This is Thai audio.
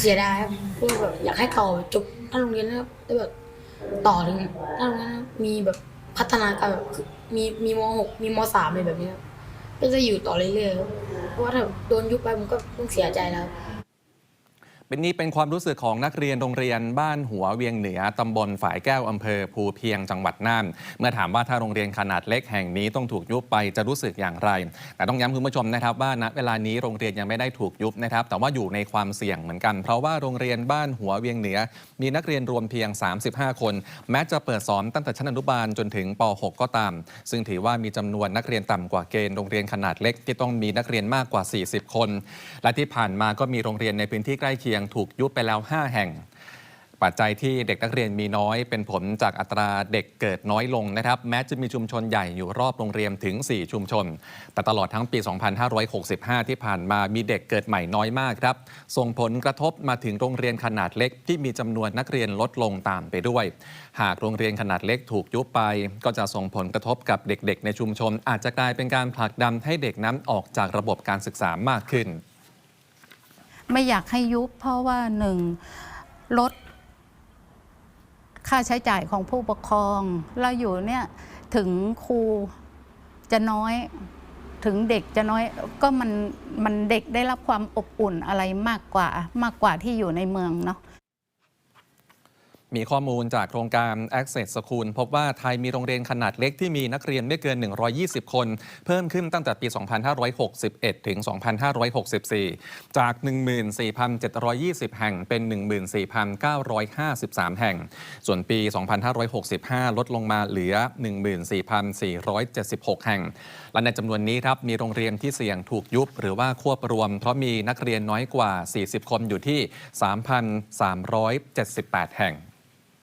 เสียดายครับเพราะแบบอยากให้ต่อจบท่านโรงเรียนนะครับแล้แบบต่อถึงท่านโรงเรียนนะครับมีแบบพัฒนาการแบบมีมีมหกมีมสามอะไรแบบนี้ครับก็จะอยู่ต่อเรื่อยๆครับเพราะว่าถ้าโดนยุบไปผมก็ต้องเสียใจแล้วครับ เป็นนี่เป็นความรู้สึกของนักเรียนโรงเรียนบ้านหัวเวียงเหนือตำบลฝายแก้วอำเภอภูเพียงจังหวัดน่าน เมื่อถามว่าถ้าโรงเรียนขนาดเล็กแห่งนี้ต้องถูกยุบไปจะรู้สึกอย่างไร แต่ต้องย้ำคุณผู้ชมนะครับว่าณเวลานี้โรงเรียนยังไม่ได้ถูกยุบนะครับ แต่ว่าอยู่ในความเสี่ยงเหมือนกัน เพราะว่าโรงเรียนบ้านหัวเวียงเหนือ มีนักเรียนรวมเพียง 35 คน แม้จะเปิดสอนตั้งแต่ชั้นอนุบาลจนถึงป .6 ก็ตาม ซึ่งถือว่ามีจำนวนนักเรียนต่ำกว่าเกณฑ์โรงเรียนขนาดเล็กที่ต้องมีนักเรียนมากกว่า 40 คน และที่ผ่านมาก็มีโรงเรียนในพื้นที่ใกล้เคียงถูกยุบไปแล้ว 5 แห่ง ปัจจัยที่เด็กนักเรียนมีน้อย เป็นผลจากอัตราเด็กเกิดน้อยลงนะครับ แม้จะมีชุมชนใหญ่อยู่รอบโรงเรียนถึง 4 ชุมชน แต่ตลอดทั้งปี 2565 ที่ผ่านมามีเด็กเกิดใหม่น้อยมากครับ ส่งผลกระทบมาถึงโรงเรียนขนาดเล็ก ที่มีจำนวนนักเรียนลดลงตามไปด้วย หากโรงเรียนขนาดเล็กถูกยุบไป ก็จะส่งผลกระทบกับเด็กๆ ในชุมชน อาจจะกลายเป็นการผลักดันให้เด็กนั้นออกจากระบบการศึกษามากขึ้น ไม่อยากให้ยุบเพราะว่าหนึ่งลดค่าใช้จ่ายของผู้ปกครองเราอยู่เนี่ยถึงครูจะน้อยถึงเด็กจะน้อยก็มันมันเด็กได้รับความอบอุ่นอะไรมากกว่ามากกว่าที่อยู่ในเมืองเนาะ มีข้อมูลจากโครงการ Access School พบว่าไทยมีโรงเรียนขนาดเล็กที่มีนักเรียนไม่เกิน 120 คน เพิ่มขึ้นตั้งแต่ปี 2561 ถึง 2564 จาก 14,720 แห่งเป็น 14,953 แห่ง ส่วนปี 2565 ลดลงมาเหลือ 14,476 แห่ง และในจำนวนนี้ครับมีโรงเรียนที่เสี่ยงถูกยุบหรือว่าควบรวม เพราะมีนักเรียนน้อยกว่า 40 คนอยู่ที่ 3,378 แห่ง